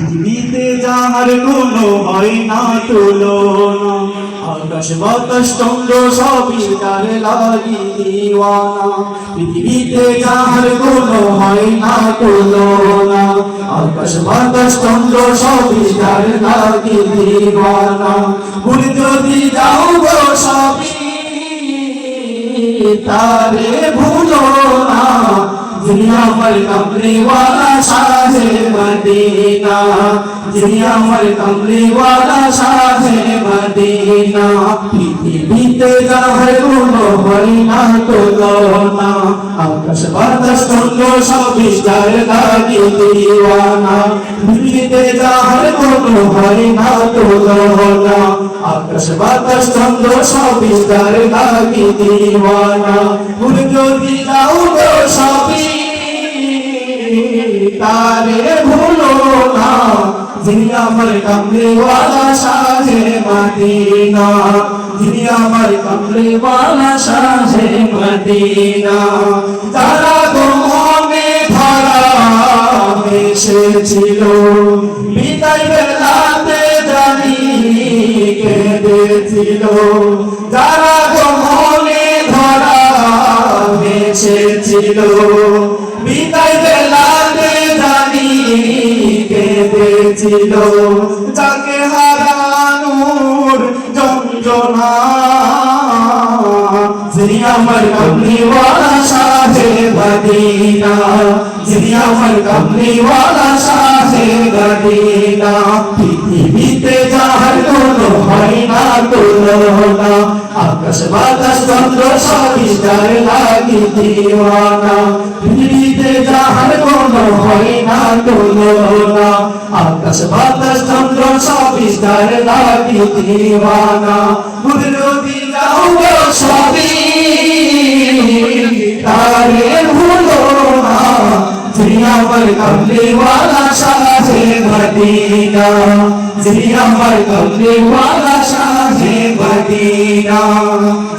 পৃথিবীতে যাহার কোনো হয় না তুলনা আকাশ, বাতাস, চন্দ্র সবই তার লাগি দিওয়ানা পৃথিবীতে যাহার কোনো হয় না তুলনা আকাশ, বাতাস, চন্দ্র সবই তার লাগি দিওয়ানা ভুল যদি যাও গো সবই তারে ভুলো না, যিনি আমার কমলিওয়ালা শাহে মদিনা যিনি আমার কমলিওয়ালা শাহে মদিনা পৃথিবীতে যাহার কোনো হয় না তুলনা আকাশ বাতাস চন্দ্র সবই যার লাগি দিওয়ানা পৃথিবীতে যাহার কোনো হয় না তুলনা আকাশ বাতাস চন্দ্র সবই যার লাগি দিওয়ানা ভুল যদি যাও গো সবই তারে ভুলো না। যিনি আমার কমলেওয়ালা শাহে মদিনা। যিনি আমার কমলেওয়ালা শাহে মদিনা। তারা গোমনে ধরা এসেছিল, বিদায় বেলাতে জানি কেঁদেছিল। যারা গোমনে ধরা এসেছিল কেঁদেছিল যাকে হারানোর যন্ত্রণা। যিনি আমার কমলিওয়ালা শাহে মদিনা যিনি আমার কমলিওয়ালা শাহে মদিনা পৃথিবীতে যাহার কোনো হয় না তুলনা আকাশ, বাতাস, চন্দ্র, সবই যার লাগি দিওয়ানা। কোনো হয় না তুলনা আকাশ বাতাস চন্দ্র সবই লাগি দিওয়ানা ভুল যাও সবই তারে ভুলো না যিনি আমার কমলিওয়ালা শাহে মদিনা যিনি আমার কমলিওয়ালা শাহে মদিনা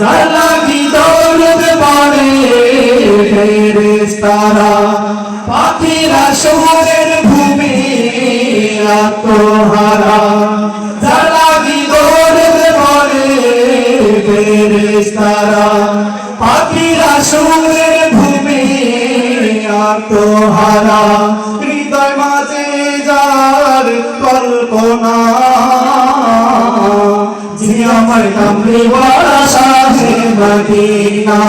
যার লাগি দৌলত পড়ে ফেরেশতারা পাখিরা শহরের ভূমি আত্মহারা। যার দৌলত পড়ে ফেরেশতারা, পাখিরা শহরের ভূমি আত্মহারা। হৃদয় মাঝে যার কল্পনা যিনি আমার কামলিওয়ালা শাহে মদিনা